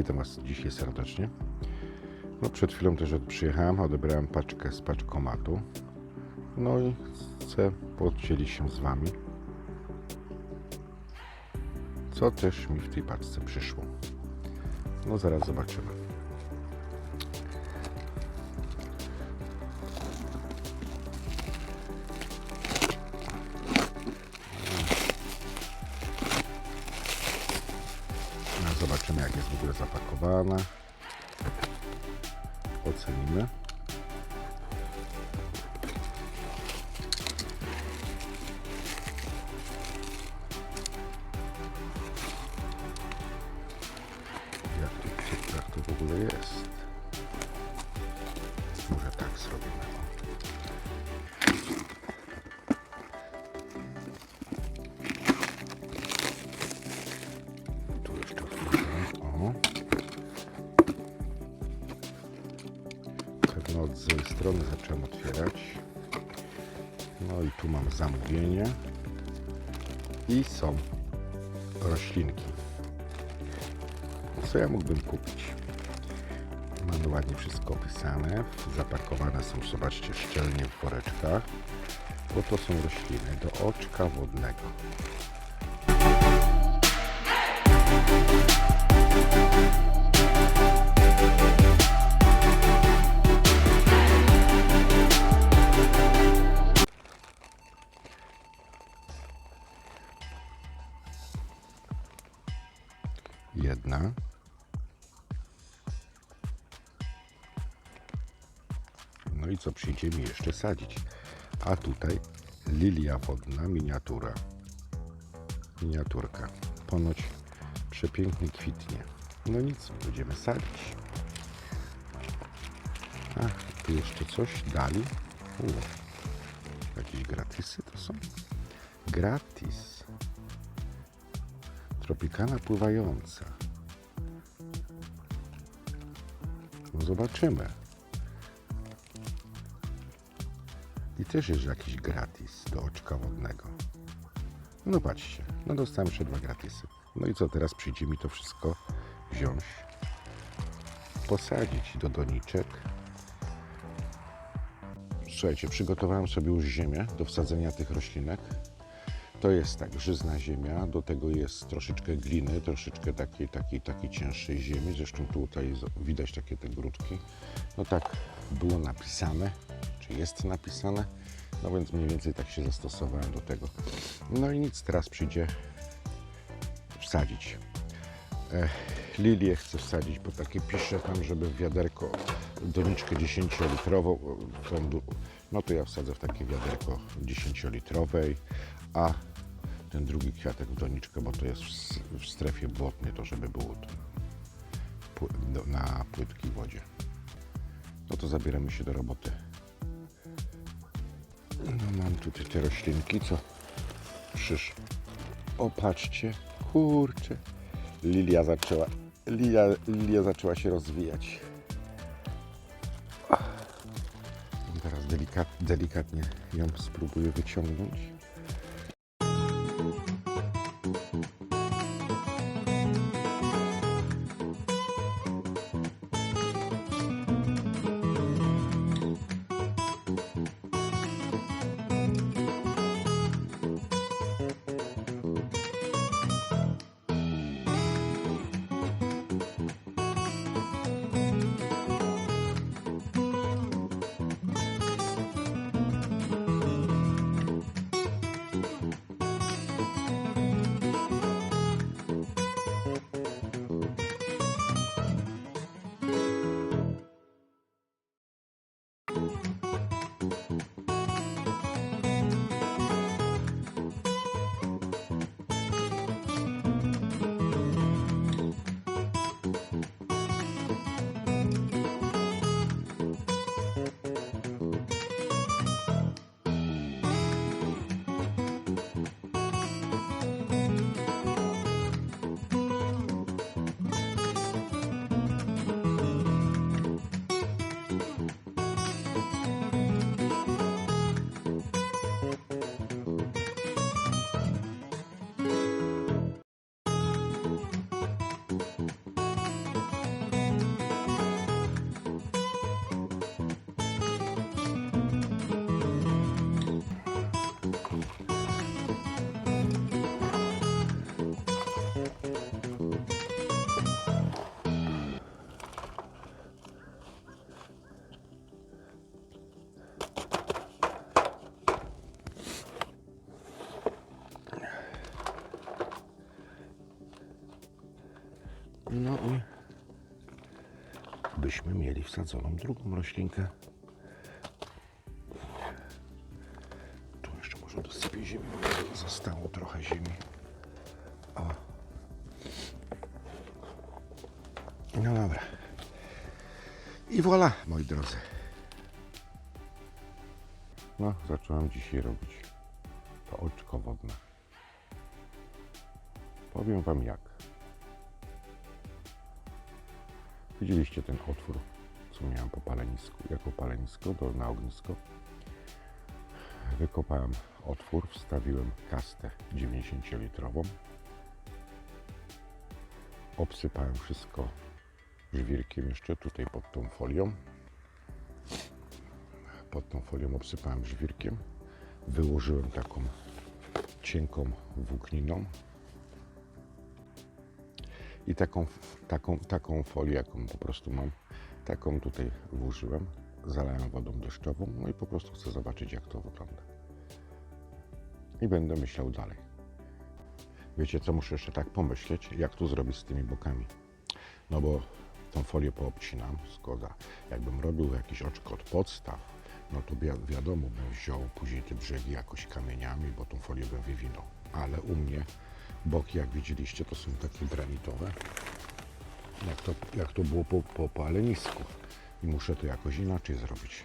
witam Was dzisiaj serdecznie. No, przed chwilą też przyjechałem, odebrałem paczkę z paczkomatu. No i chcę podzielić się z Wami, co też mi w tej paczce przyszło. No zaraz zobaczymy. Ogóle zapakowana. Ocenimy. Jak to w ogóle jest? Tu mam zamówienie. I są roślinki. Co ja mógłbym kupić? Mamy ładnie wszystko opisane. Zapakowane są, zobaczcie, szczelnie w woreczkach. Bo to są rośliny do oczka wodnego. I co przyjdzie mi jeszcze sadzić? A tutaj lilia wodna, miniatura. Miniaturka. Ponoć przepięknie kwitnie. No nic, będziemy sadzić. A, tu jeszcze coś dali. U, jakieś gratisy to są? Gratis. Tropikana pływająca. No zobaczymy. I też jest jakiś gratis do oczka wodnego. No patrzcie, no dostałem jeszcze dwa gratisy. No i co, teraz przyjdzie mi to wszystko wziąć, posadzić do doniczek. Słuchajcie, przygotowałem sobie już ziemię do wsadzenia tych roślinek. To jest tak, żyzna ziemia, do tego jest troszeczkę gliny, troszeczkę takiej, takiej, takiej cięższej ziemi. Zresztą tutaj widać takie te grudki. No tak było napisane, czy jest napisane. No więc mniej więcej tak się zastosowałem do tego. No i nic, teraz przyjdzie wsadzić. E, lilię chcę wsadzić, bo takie pisze tam, żeby wiaderko, doniczkę 10-litrową, e, no to ja wsadzę w takie wiaderko 10-litrowej, a ten drugi kwiatek w doniczkę, bo to jest w, strefie błotnej, to żeby było to na płytkiej wodzie. No to zabieramy się do roboty. No mam tutaj te roślinki, co przysz... O, patrzcie, kurczę. Lilia zaczęła, lilia, lilia zaczęła się rozwijać. Delikatnie ją spróbuję wyciągnąć. Byśmy mieli wsadzoną drugą roślinkę. Tu jeszcze może dosypię ziemi, bo zostało trochę ziemi. O. No dobra. I voilà, moi drodzy. No, zacząłem dzisiaj robić to oczko wodne. Powiem Wam jak. Widzieliście ten otwór, co miałem po palenisku, jako palenisko do, na ognisko. Wykopałem otwór, wstawiłem kastę 90-litrową. Obsypałem wszystko żwirkiem jeszcze tutaj pod tą folią. Pod tą folią obsypałem żwirkiem. Wyłożyłem taką cienką włókniną i taką, taką, taką folię, jaką po prostu mam, taką tutaj włożyłem, zalałem wodą deszczową, no i po prostu chcę zobaczyć, jak to wygląda. I będę myślał dalej. Wiecie co, muszę jeszcze tak pomyśleć, jak tu zrobić z tymi bokami. No bo tą folię poobcinam, zgoda. Jakbym robił jakieś oczko od podstaw, no to wi- wiadomo, bym wziął później te brzegi jakoś kamieniami, bo tą folię bym wywinął. Ale u mnie boki, jak widzieliście, to są takie granitowe, jak to, jak to było po, po palenisku. I muszę to jakoś inaczej zrobić.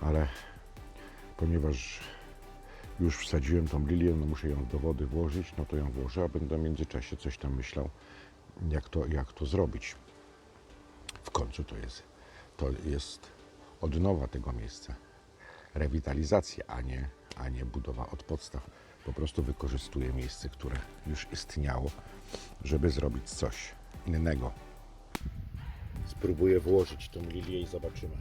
Ale ponieważ już wsadziłem tą lilię, no muszę ją do wody włożyć, no to ją włożę, a będę w międzyczasie coś tam myślał, jak to, jak to zrobić. W końcu to jest, to jest odnowa tego miejsca. Rewitalizacja, a nie, a nie budowa od podstaw. Po prostu wykorzystuję miejsce, które już istniało, żeby zrobić coś innego. Spróbuję włożyć tą lilię i zobaczymy.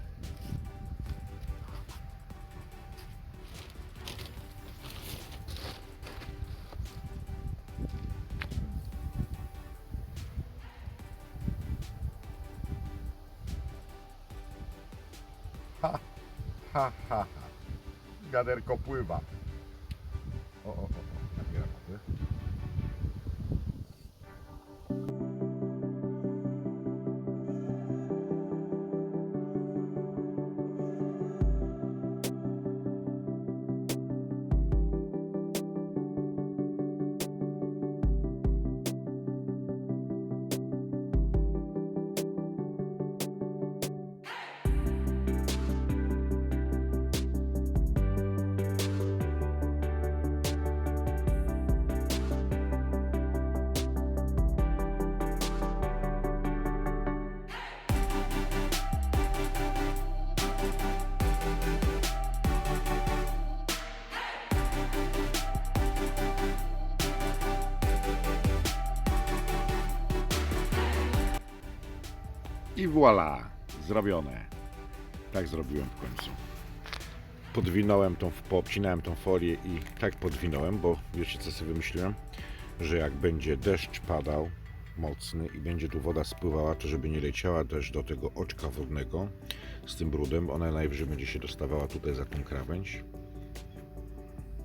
Ha, ha, ha. Gaderko pływa. I voilà, zrobione. Tak zrobiłem w końcu. Podwinąłem tą, poobcinałem tą folię i tak podwinąłem, bo wiecie co sobie wymyśliłem? Że jak będzie deszcz padał mocny i będzie tu woda spływała, to żeby nie leciała też do tego oczka wodnego z tym brudem, ona najwyżej będzie się dostawała tutaj za tą krawędź.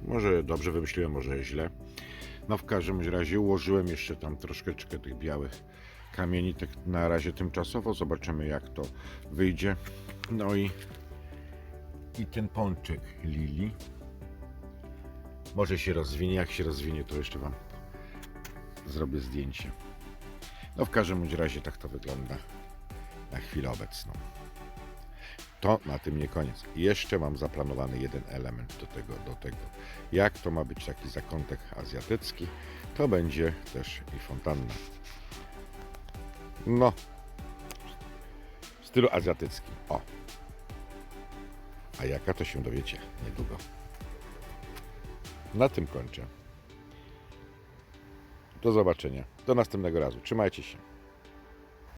Może dobrze wymyśliłem, może źle. No w każdym razie ułożyłem jeszcze tam troszeczkę tych białych kamieni, tak na razie tymczasowo. Zobaczymy jak to wyjdzie. No i, i ten pączek lili. Może się rozwinie. Jak się rozwinie, to jeszcze Wam zrobię zdjęcie. No w każdym razie tak to wygląda na chwilę obecną. To na tym nie koniec. Jeszcze mam zaplanowany jeden element do tego, do tego. Jak to ma być taki zakątek azjatycki, to będzie też i fontanna. No, w stylu azjatyckim. O. A jaka to się dowiecie niedługo. Na tym kończę. Do zobaczenia. Do następnego razu. Trzymajcie się.